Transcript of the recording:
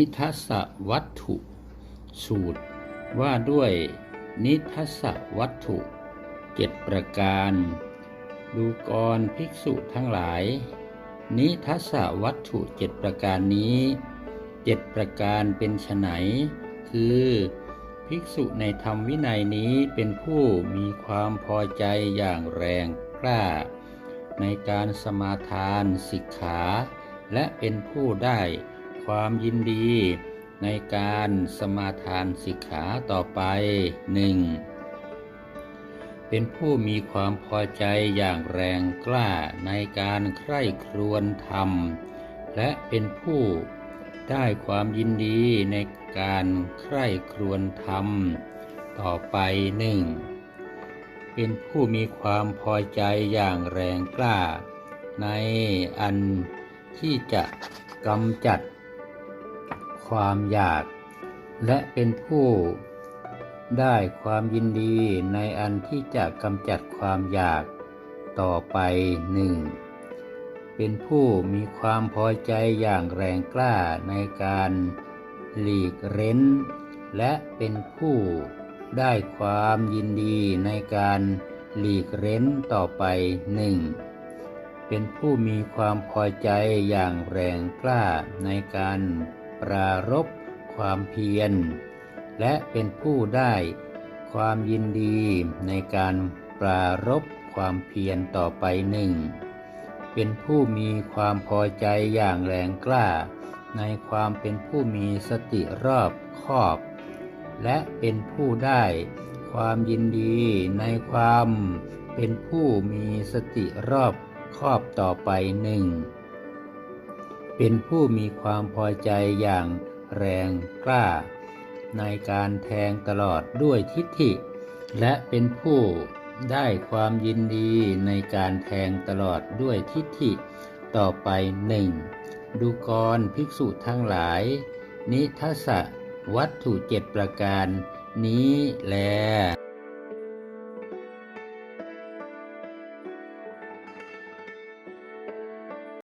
นิทัศวัตถุ สูตร ว่าด้วยนิทัศวัตถุเจ็ดประการ ดูกรภิกษุทั้งหลาย นิทัศวัตถุเจ็ดประการนี้เจ็ดประการเป็นไฉนคือ ภิกษุในธรรมวินัยนี้เป็นผู้มีความพอใจอย่างแรงกล้า ในการสมาทานสิกขา และเป็นผู้ได้ ความยินดีในการสมาทานสิกขาต่อไปหนึ่งเป็นผู้มีความพอใจอย่างแรงกล้าในการใคร่ครวญธรรม และเป็นผู้ได้ความยินดีในการใคร่ครวญธรรม ต่อไปหนึ่งเป็นผู้มีความพอใจอย่างแรงกล้า ในอันที่จะกำจัด ความอยาก และเป็นผู้ได้ความยินดีในอันที่จะกำจัดความอยากต่อไปหนึ่งเป็นผู้มีความพอใจอย่างแรงกล้าในการหลีกเร้น และเป็นผู้ได้ความยินดีในการหลีกเร้นต่อไปหนึ่งเป็นผู้มีความพอใจอย่างแรงกล้าในการ ปรารบความเพียร และเป็นผู้ได้ความยินดีในการปรารบความเพียรต่อไปหนึ่ง เป็นผู้มีความพอใจอย่างแรงกล้า ในความเป็นผู้มีสติรอบคอบ และเป็นผู้ได้ความยินดีในความเป็นผู้มีสติรอบคอบต่อไปหนึ่ง เป็นผู้มีความพอใจอย่างแรงกล้า ในการแทงตลอดด้วยทิฏฐิ และเป็นผู้ได้ความยินดีในการแทงตลอดด้วยทิฏฐิ ต่อไปหนึ่งดูกรภิกษุทั้งหลาย นิทัศวัตถุเจ็ดประการนี้แล